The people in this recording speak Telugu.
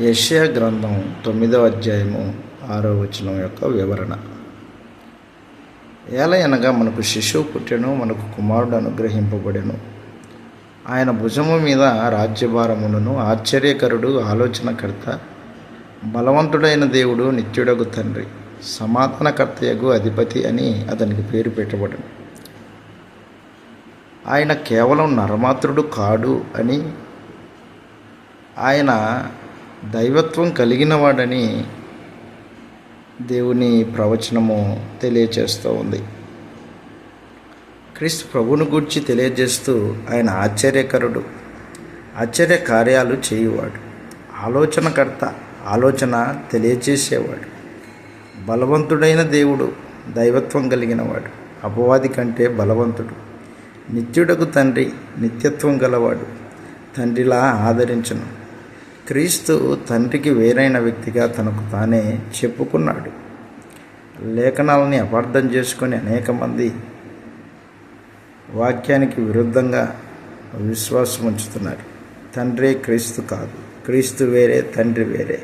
యెషయా గ్రంథం తొమ్మిదవ అధ్యాయము ఆరో వచనం యొక్క వివరణ. ఏలయనగా మనకు శిశువు పుట్టెను మనకు కుమారుడు అనుగ్రహింపబడెను. ఆయన భుజము మీద రాజ్యభారములను ఆశ్చర్యకరుడు ఆలోచనకర్త బలవంతుడైన దేవుడు నిత్యుడగు తండ్రి సమాధానకర్తయగు అధిపతి అని అతనికి పేరు పెట్టబడను. ఆయన కేవలం నరమాత్రుడు కాడు అని ఆయన దైవత్వం కలిగినవాడని దేవుని ప్రవచనము తెలియచేస్తూ ఉంది. క్రీస్తు ప్రభుని గూర్చి తెలియజేస్తూ ఆయన ఆశ్చర్యకరుడు ఆశ్చర్య కార్యాలు చేయువాడు ఆలోచనకర్త ఆలోచన తెలియజేసేవాడు బలవంతుడైన దేవుడు దైవత్వం కలిగినవాడు అపవాది కంటే బలవంతుడు నిత్యుడకు తండ్రి నిత్యత్వం గలవాడు తండ్రిలా ఆదరించను. క్రీస్తు తండ్రికి వేరైన వ్యక్తిగా తనకు తానే చెప్పుకున్నాడు. లేఖనాలని అపార్థం చేసుకొని అనేక మంది వాక్యానికి విరుద్ధంగా విశ్వాసం ఉంచుతున్నారు. తండ్రి క్రీస్తు కాదు. క్రీస్తు వేరే తండ్రి వేరే.